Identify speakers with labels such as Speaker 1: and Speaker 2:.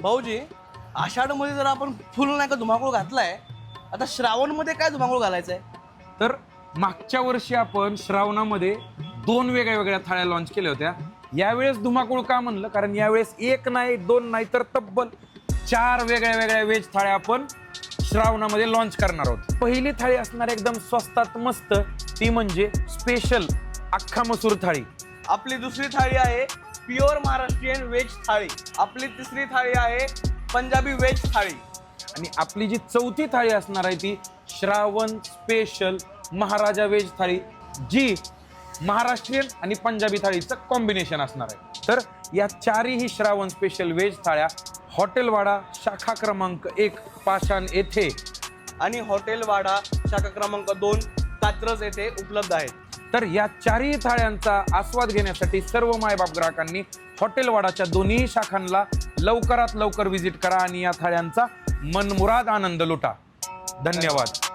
Speaker 1: भाऊजी आषाढमध्ये जर आपण फुल नाही का धुमाकूळ घातलाय आता श्रावणमध्ये काय धुमाकूळ घालायचंय?
Speaker 2: तर मागच्या वर्षी आपण श्रावणामध्ये दोन वेगळ्या वेगळ्या थाळ्या लॉन्च केल्या होत्या. यावेळेस धुमाकूळ का म्हणलं? कारण यावेळेस एक नाही दोन नाही तर तब्बल चार वेगळ्या वेगळ्या वेज थाळ्या आपण श्रावणामध्ये लॉन्च करणार आहोत. पहिली थाळी असणार एकदम स्वस्तात मस्त ती म्हणजे स्पेशल अख्खा मसूर थाळी.
Speaker 1: आपली दुसरी थाळी आहे प्युअर महाराष्ट्रीयन व्हेज थाळी. आपली तिसरी थाळी आहे पंजाबी व्हेज थाळी.
Speaker 2: आणि आपली जी चौथी थाळी असणार आहे ती श्रावण स्पेशल महाराजा व्हेज थाळी जी महाराष्ट्रीयन आणि पंजाबी थाळीचं कॉम्बिनेशन असणार आहे. तर या चारही श्रावण स्पेशल व्हेज थाळ्या हॉटेलवाडा शाखा क्रमांक एक पाषाण येथे.
Speaker 1: आणि हॉटेल वाडा शाखा क्रमांक दोन कात्रज येथे उपलब्ध आहेत.
Speaker 2: तर या चारही थाळ्यांचा आस्वाद घेण्यासाठी सर्व मायबाप ग्राहकांनी हॉटेलवाडाच्या दोन्ही शाखांना लवकरात लवकर व्हिजिट करा आणि या थाळ्यांचा मनमुराद आनंद लुटा. धन्यवाद.